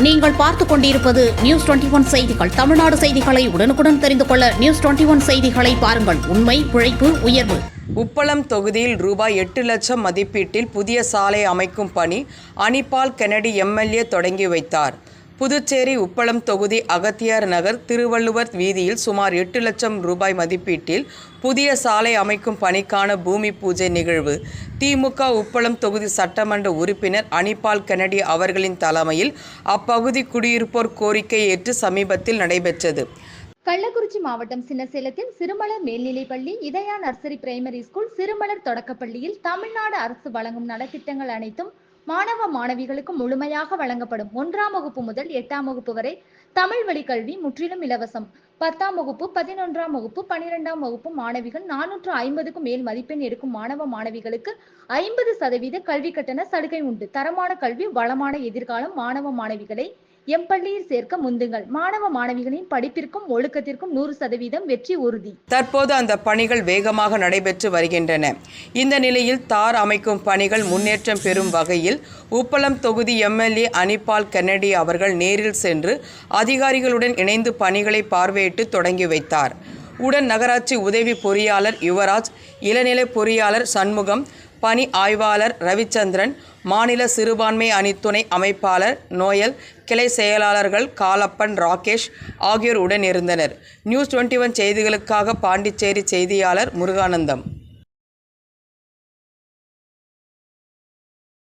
நீங்கள் பார்த்துக் கொண்டிருப்பது நியூஸ் டுவெண்டி ஒன் செய்திகள். தமிழ்நாடு செய்திகளை உடனுக்குடன் தெரிந்து கொள்ள நியூஸ் டுவெண்டி ஒன் செய்திகளை பாருங்கள். உண்மை உழைப்பு உயர்வு. உப்பளம் தொகுதியில் ரூபாய் எட்டு லட்சம் மதிப்பீட்டில் புதிய சாலை அமைக்கும் பணி அனிபால் கெனடி எம்எல்ஏ தொடங்கி வைத்தார். புதுச்சேரி உப்பளம் தொகுதி அகத்தியார் நகர் திருவள்ளுவர் வீதியில் சுமார் எட்டு லட்சம் ரூபாய் மதிப்பீட்டில் புதிய சாலை அமைக்கும் பணிக்கான பூமி பூஜை நிகழ்வு. திமுக உப்பளம் தொகுதி சட்டமன்ற உறுப்பினர் அனிபால் கெனடி அவர்களின் தலைமையில் அப்பகுதி குடியிருப்போர் கோரிக்கை ஏற்று சமீபத்தில் நடைபெற்றது. கள்ளக்குறிச்சி மாவட்டம் சின்னசேலத்தில் சிறுமலர் மேல்நிலைப்பள்ளி இதயா நர்சரி பிரைமரி ஸ்கூல் சிறுமலர் தொடக்கப்பள்ளியில் தமிழ்நாடு அரசு வழங்கும் நலத்திட்டங்கள் அனைத்தும் மாணவ மாணவிகளுக்கு முழுமையாக வழங்கப்படும் ஒன்றாம் வகுப்பு முதல் எட்டாம் வகுப்பு வரை தமிழ் வழி கல்வி முற்றிலும் இலவசம். பத்தாம் வகுப்பு பதினொன்றாம் வகுப்பு பனிரெண்டாம் வகுப்பு மாணவிகள் நானூற்று ஐம்பதுக்கும் மேல் மதிப்பெண் எடுக்கும் மாணவ மாணவிகளுக்கு ஐம்பது சதவீத கல்வி கட்டண சலுகை உண்டு. தரமான கல்வி வளமான எதிர்காலம் மாணவ மாணவிகளை எம் பள்ளியில் சேர்க்க முந்துங்கள். மாணவ மாணவிகளின் படிப்பிற்கும் ஒழுக்கத்திற்கும் நூறு சதவீதம் வெற்றி உறுதி. தற்போது அந்த பணிகள் வேகமாக நடைபெற்று வருகின்றன. இந்த நிலையில் தார் அமைக்கும் பணிகள் முன்னேற்றம் பெறும் வகையில் உப்பளம் தொகுதி எம்எல்ஏ அனிபால் கென்னடி அவர்கள் நேரில் சென்று அதிகாரிகளுடன் இணைந்து பணிகளை பார்வையிட்டு தொடங்கி வைத்தார். உடன் நகராட்சி உதவி பொறியாளர் யுவராஜ் இளநிலை பொறியாளர் சண்முகம் பணி ஆய்வாளர் ரவிச்சந்திரன் மாநில சிறுபான்மை அணி துணை அமைப்பாளர் நோயல் கிளை செயலாளர்கள் காலப்பன் ராகேஷ் ஆகியோர் உடன் இருந்தனர். நியூஸ் டுவெண்ட்டி ஒன் செய்திகளுக்காக பாண்டிச்சேரி செய்தியாளர் முருகானந்தம்.